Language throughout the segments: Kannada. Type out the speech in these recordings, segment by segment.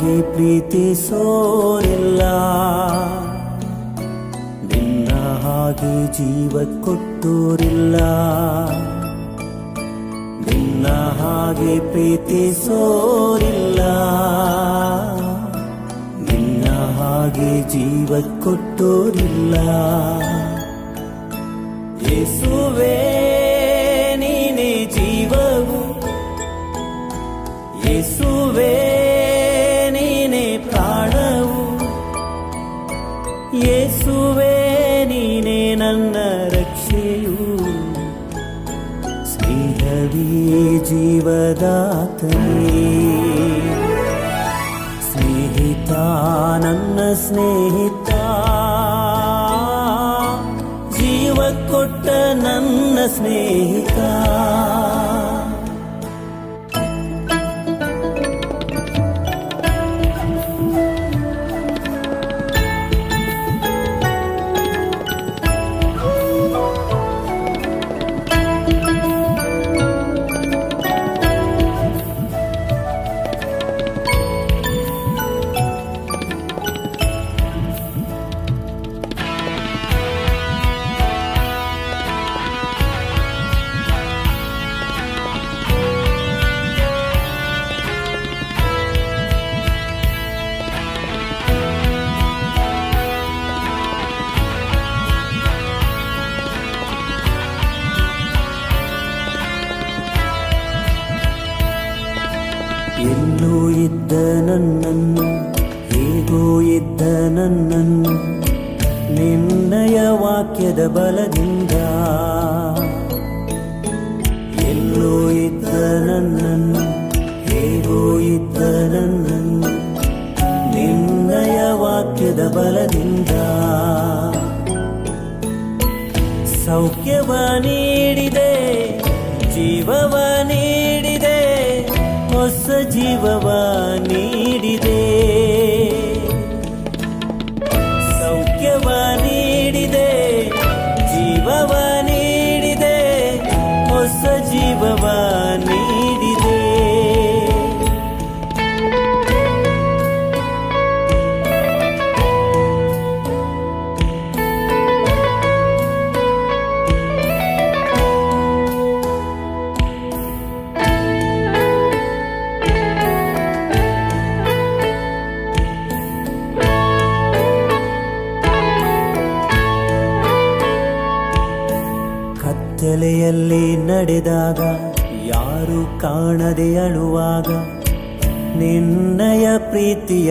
ಹಾಗೆ ಪ್ರೀತಿಸೋರಿಲ್ಲ. ನಿನ್ನ ಹಾಗೆ ಜೀವ ಕೊಟ್ಟೋರಿಲ್ಲ. ನಿನ್ನ ಹಾಗೆ ಪ್ರೀತಿಸೋರಿಲ್ಲ. ನಿನ್ನ ಹಾಗೆ ಜೀವ ಕೊಟ್ಟೋರಿಲ್ಲ. ಯೇಸುವೇ, ನೀನೇ ಜೀವವು. ಯೇಸುವೇ ಸ್ನೇಹವೇ ಜೀವದಾತನೇ ಸ್ನೇಹಿತ ನನ್ನ ಸ್ನೇಹಿತ ಜೀವ ಕೊಟ್ಟ ಇದ್ದ ನನ್ನನ್ನು, ಹೇಗೋ ಇದ್ದ ನನ್ನನ್ನು ನಿನ್ನಯ ವಾಕ್ಯದ ಬಲದಿಂದ. ಎಲ್ಲೋ ಇದ್ದ ನನ್ನನ್ನು, ಹೇಗೋ ಇದ್ದ ನನ್ನನ್ನು ನಿನ್ನಯ ವಾಕ್ಯದ ಬಲದಿಂದ. ಸೌಖ್ಯವ ನೀಡಿದೆ, ಜೀವವ ನೀಡಿದೆ, ಹೊಸ ಜೀವವ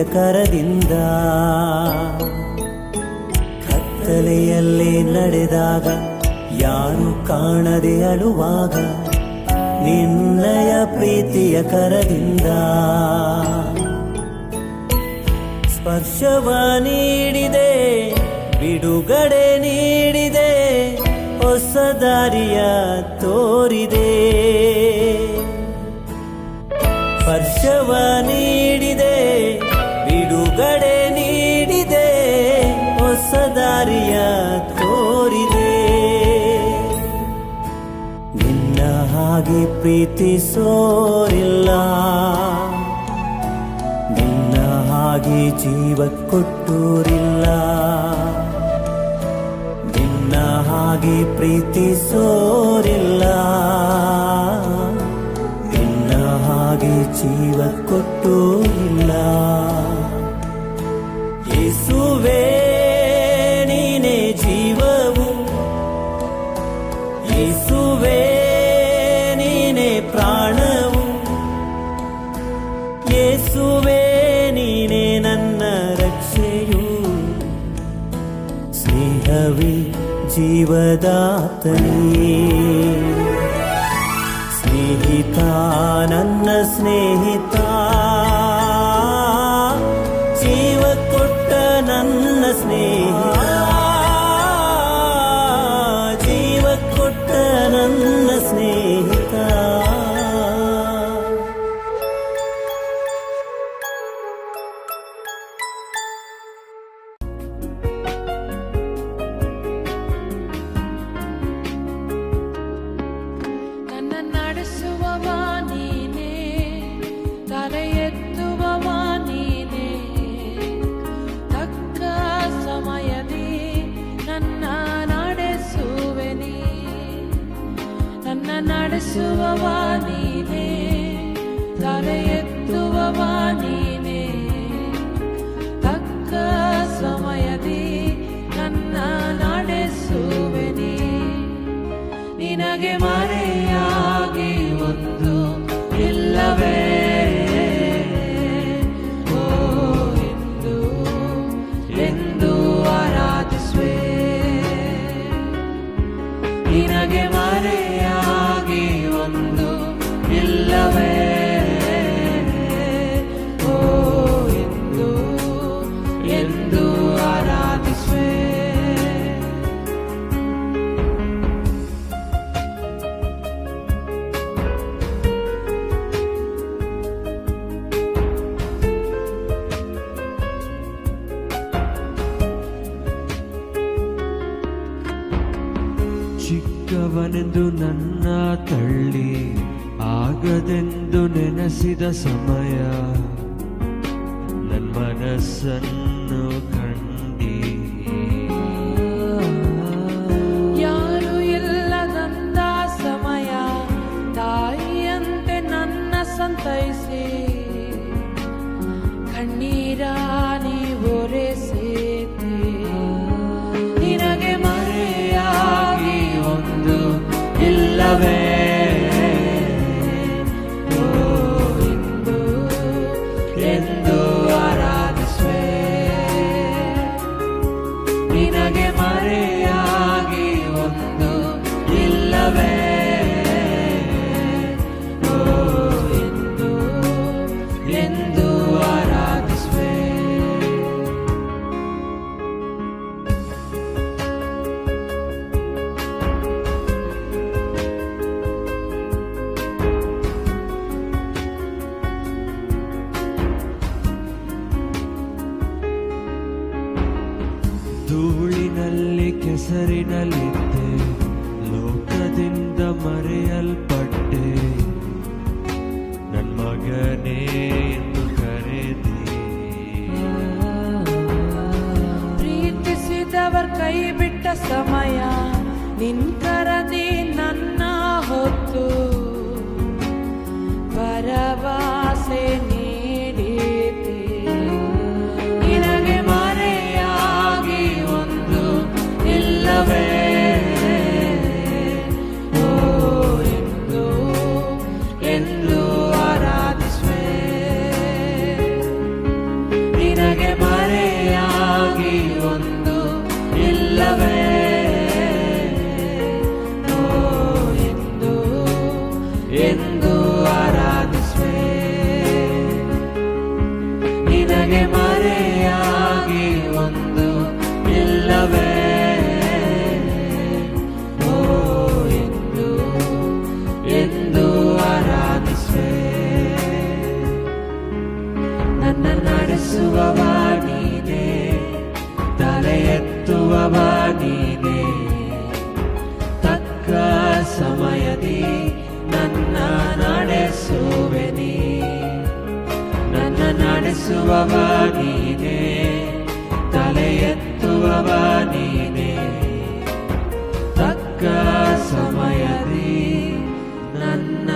ಕರದಿಂದ ಕತ್ತಲೆಯಲ್ಲಿ ನಡೆದಾಗ ಯಾರು ಕಾಣದೆ ಅಳುವಾಗ ನಿನ್ನಯ ಪ್ರೀತಿಯ ಕರದಿಂದ ಸ್ಪರ್ಶವ ನೀಡಿದೆ, ಬಿಡುಗಡೆ ನೀಡಿದೆ, ಹೊಸ ದಾರಿಯ ತೋರಿದೆ. ಸ್ಪರ್ಶವ ಹಾಗೆ ಪ್ರೀತಿಸೋರಿಲ್ಲ ನಿನ್ನ ಹಾಗೆ ಜೀವ ಕೊಟ್ಟೋರಿಲ್ಲ. ನಿನ್ನ ಹಾಗೆ ಪ್ರೀತಿಸೋರಿಲ್ಲ. ನಿನ್ನ ಹಾಗೆ ಜೀವ ಕೊಟ್ಟೋರಿಲ್ಲ. ಯೇಸುವೇ ನೀನೇ ನನ್ನ ರಕ್ಷೆಯು ಸ್ನೇಹವೇ ಜೀವದಾತನೇ ಸ್ನೇಹಿತ ನನ್ನ ಸ್ನೇಹಿತ Yeshua Vani. ಚಿಕ್ಕವನೆಂದು ನನ್ನ ತಳ್ಳಿ ಆಗದೆಂದು ನೆನೆಸಿದ ಸಮಯ. ನನ್ನ ಮನಸ್ಸನ್ನು ಎತ್ತುವವ ನೀನೆ ತಲೆ ಎತ್ತುವವ ನೀನೆ ತಕ್ಕ ಸಮಯದಿ ನನ್ನ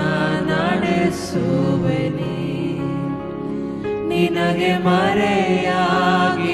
ನಡೆಸುವೆನಿ. ನಿನಗೆ ಮರೆಯಾಗಿ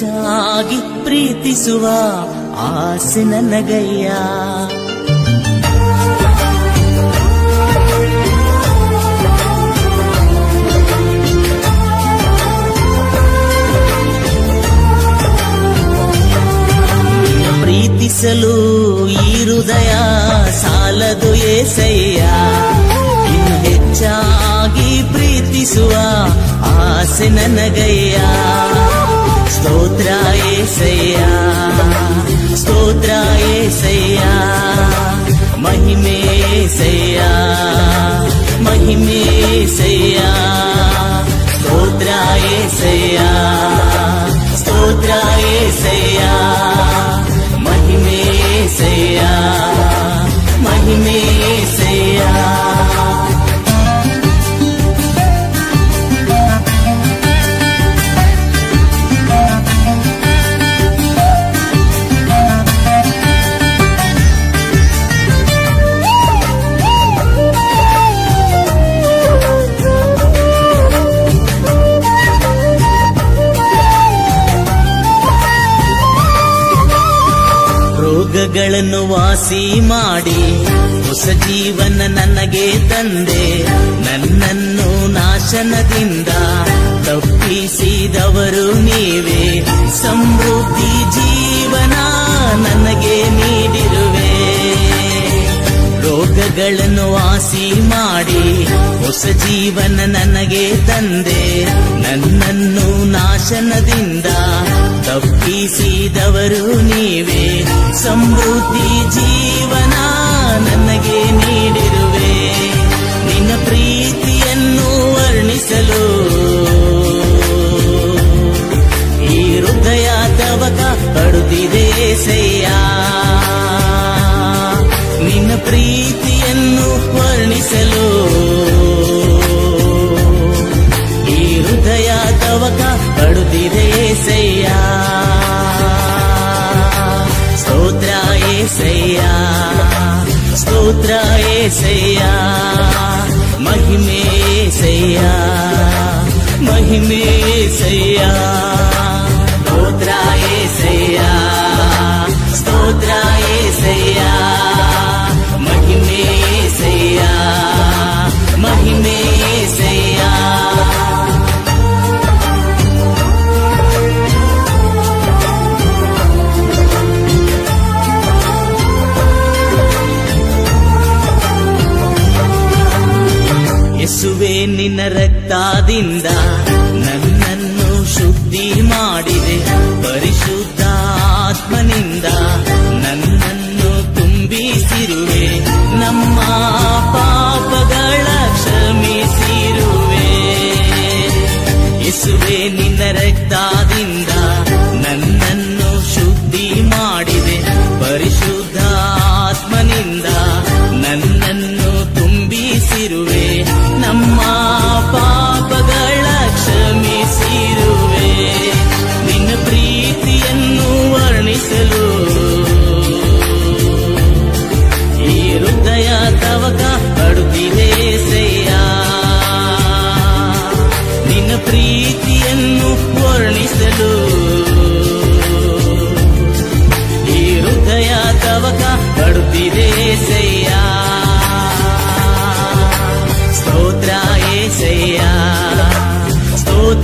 ಹೆಚ್ಚಾಗಿ ಪ್ರೀತಿಸುವ ಆಸೆ ನನಗಯ್ಯ. ಪ್ರೀತಿಸಲು ಈ ಹೃದಯ ಸಾಲದು ಏಸಯ್ಯ. ಇನ್ನು ಹೆಚ್ಚಾಗಿ ಪ್ರೀತಿಸುವ ಆಸೆ ನನಗಯ್ಯ. స్తోత్రాయేసయ్యా స్తోత్రాయేసయ్యా మహిమేసయ్యా మహిమేసయ్యా స్తోత్రాయేసయ్యా ರೋಗಗಳನ್ನು ವಾಸಿ ಮಾಡಿ ಹೊಸ ಜೀವನ ನನಗೆ ತಂದೆ. ನನ್ನನ್ನು ನಾಶನದಿಂದ ತಪ್ಪಿಸಿದವರು ನೀವೇ. ಸಮೃದ್ಧಿ ರೋಗಗಳನ್ನು ವಾಸಿ ಮಾಡಿ ಹೊಸ ಜೀವನ ನನಗೆ ತಂದೆ. ನನ್ನನ್ನು ನಾಶನದಿಂದ ತಪ್ಪಿಸಿದವರು ನೀವೇ. ಸಮೃದ್ಧಿ ಜೀವನ ನನಗೆ ನೀಡಿರುವೆ. ನಿನ್ನ ಪ್ರೀತಿಯನ್ನು ವರ್ಣಿಸಲು ಈ ಹೃದಯ ತವಕ ಪಡುತ್ತಿದೆ ನಿನ್ನ ಪ್ರೀತಿಯನ್ನು ವರ್ಣಿಸಲು. ಈ ಹೃದಯ ತವಕ ಪಡುತ್ತಿದೆ ಸಯ್ಯ ಸ್ತೋತ್ರ ಏಸಯ್ಯ. ಸ್ತೋತ್ರ ಏಸಯ್ಯ. ಮಹಿಮೆ ಏಸಯ್ಯ. ಮಹಿಮೆ ಏಸಯ್ಯ. ಸ್ತೋತ್ರ ಏಸಯ್ಯ. ಸ್ತೋತ್ರ ನಿನ್ನ ರಕ್ತದಿಂದ ನನ್ನನ್ನು ಶುದ್ಧಿ ಮಾಡಿದೆ. ಪರಿಶುದ್ಧ ಆತ್ಮನಿಂದ ನನ್ನನ್ನು ತುಂಬಿಸಿರುವೆ. ನಮ್ಮ ಪಾಪಗಳ ಕ್ಷಮಿಸಿರುವೆ. ಎಸುವೆ ನಿನ್ನ ರಕ್ತದಿಂದ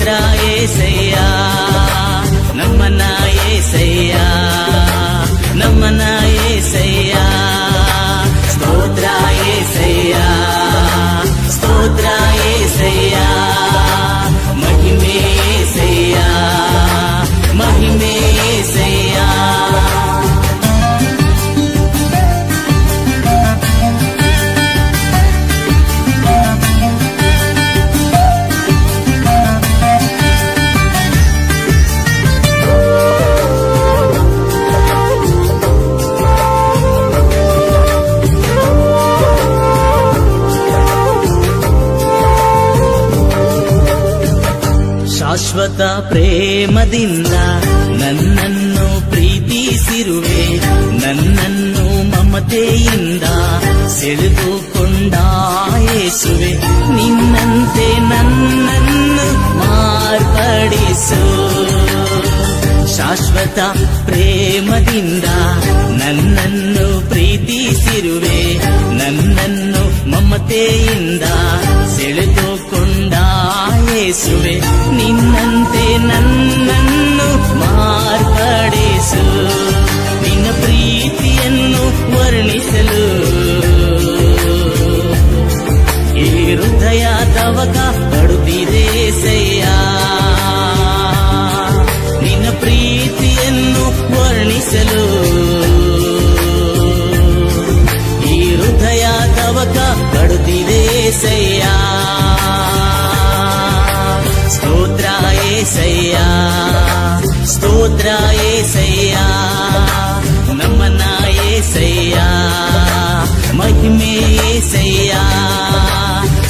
ಸ್ತೋತ್ರ ಪ್ರೇಮದಿಂದ ನನ್ನನ್ನು ಪ್ರೀತಿಸಿರುವೆ, ನನ್ನನ್ನು ಮಮತೆಯಿಂದ ಸೆಳೆದುಕೊಂಡಾಯಿಸುವೆ. ನಿನ್ನಂತೆ ನನ್ನನ್ನು ಮಾರ್ಪಡಿಸು. ಶಾಶ್ವತ ಪ್ರೇಮದಿಂದ ನನ್ನನ್ನು ಪ್ರೀತಿಸಿರುವೆ, ನನ್ನನ್ನು ಮಮತೆಯಿಂದ ಸೆಳೆದುಕೊಂಡ దిశలు. ఈ హృదయ తవక కడుతిదేసయ్యా స్తోత్రాయేసయ్యా స్తోత్రాయేసయ్యా నమ్మనాయేసయ్యా మహిమేసయ్యా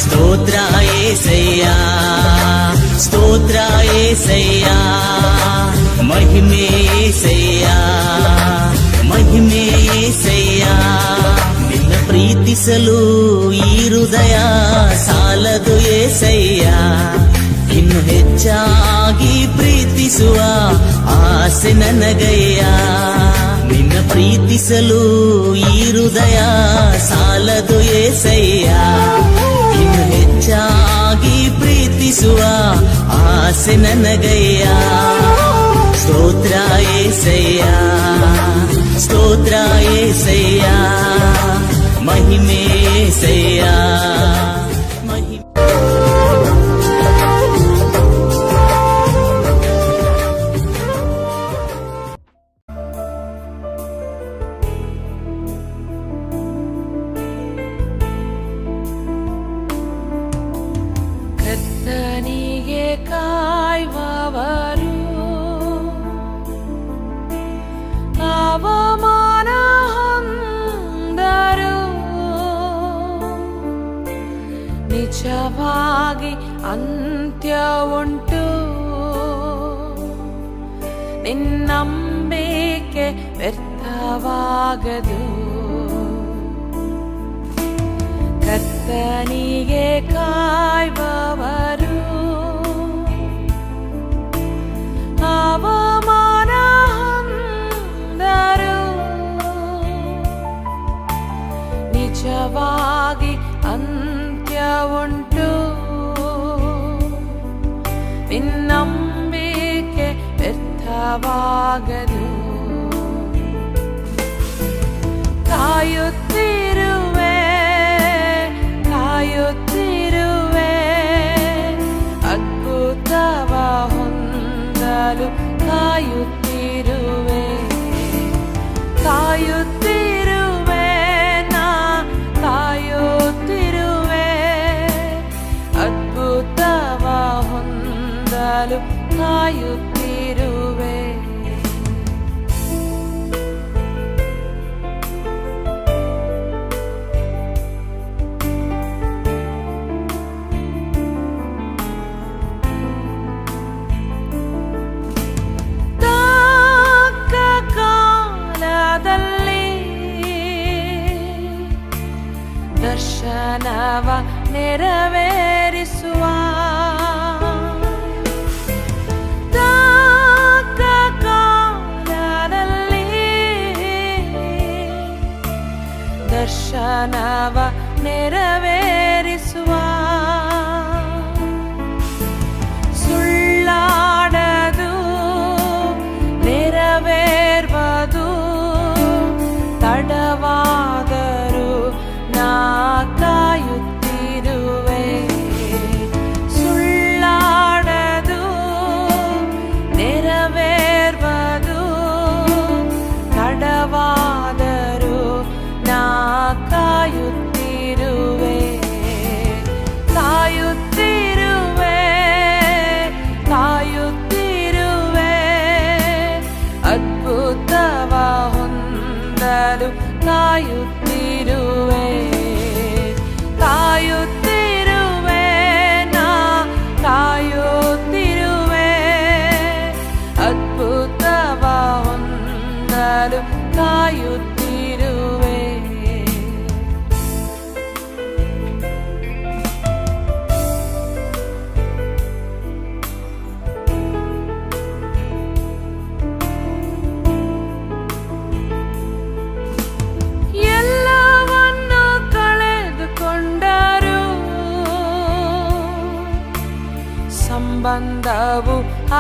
స్తోత్రాయేసయ్యా స్తోత్రాయేసయ్యా ಮಹಿಮೆ ಸಯ್ಯ ಮಹಿಮೆ ಸಯ್ಯ. ನಿನ್ನ ಪ್ರೀತಿಸಲು ಈ ಹೃದಯ ಸಾಲದು ಏಸಯ್ಯ ಇನ್ನು ಹೆಚ್ಚಾಗಿ ಪ್ರೀತಿಸುವ ಆಸೆ ನನಗಯ್ಯ. ನಿನ್ನ ಪ್ರೀತಿಸಲು ಈ ಹೃದಯ ಸಾಲದು ಏಸಯ್ಯ ಇನ್ನು ಹೆಚ್ಚಾಗಿ ಪ್ರೀತಿಸುವ ಆಸೆ ನನಗಯ್ಯ. స్తోత్రాయే సయ్యా స్తోత్రాయే సయ్యా మహిమే సయ్యా ವ್ಯರ್ಥವಾಗದು ಕರ್ತನಿಗೆ ಕಾಯುವವರು ಅವಮಾನ ಹೊಂದರು ನಿಜವಾಗಿ ಅಂತ್ಯ ಉಂಟು ನಿನ್ನಂಬಿಕೆ ವ್ಯರ್ಥವಾಗದು ದರ್ಶನವ ನೆರವೇರಿಸುವ. ಕಾಲದಲ್ಲಿ ದರ್ಶನವ ನೆರವೇರಿಸುವ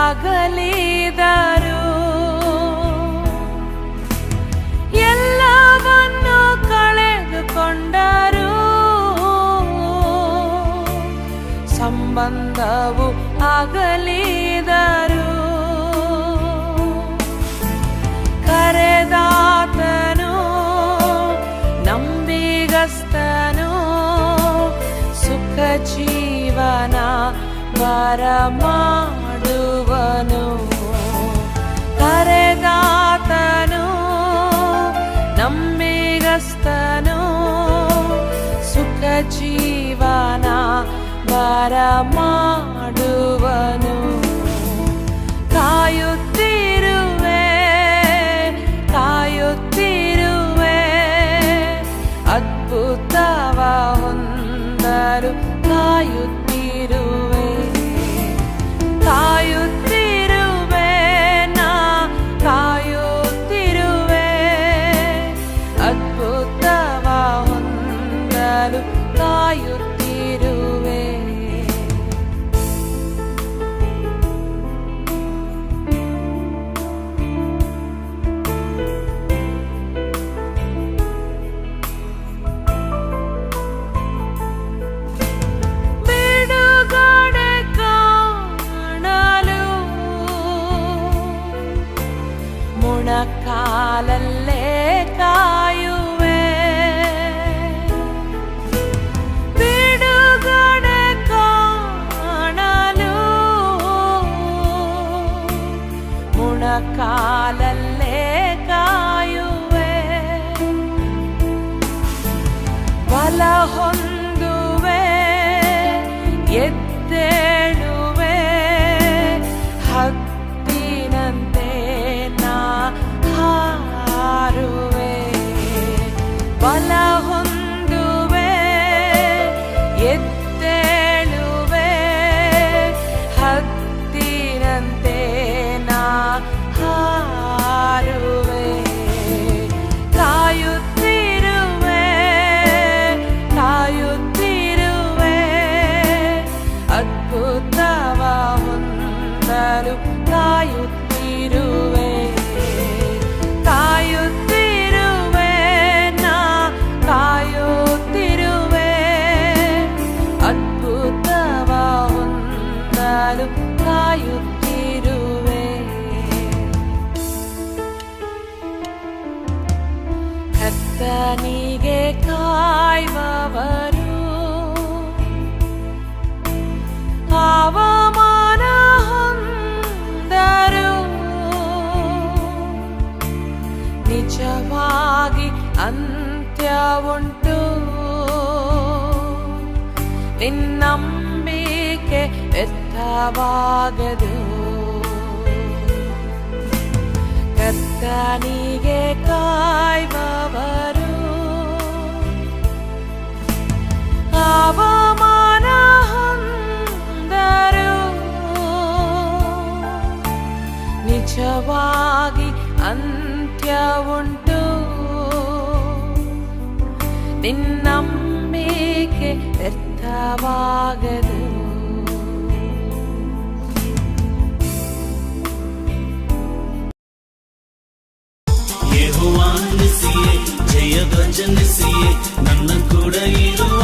ಅಗಲಿದರು ಎಲ್ಲವನ್ನು ಕಳೆದುಕೊಂಡರು? ಸಂಬಂಧವು ಆಗಲಿದರು? ಕರೆದಾತನು? ನಂಬಿಗಸ್ತನು? ಸುಖ ಜೀವನ ಬರ జీవనా వరమా on the way. Yet there. ಕರ್ತನಿಗೆ ಕಾಯುವವರು ಅವಮಾನ ಹೊಂದರು ನಿಜವಾಗಿ ಅಂತ್ಯ ಉಂಟು ನಿನ್ನಂಬಿಕೆ ವ್ಯರ್ಥವಾಗದು ಕರ್ತನಿಗೆ ಕಾಯುವ ನಿಜವಾಗಿ ಅಂತ್ಯ ಉಂಟು ನಿನ್ನಂಬಿಕೆ ವ್ಯರ್ಥವಾಗದು ನಂಜನಿಸಿಯೇ ನನ್ನ ಕೂಡ ಇರುವ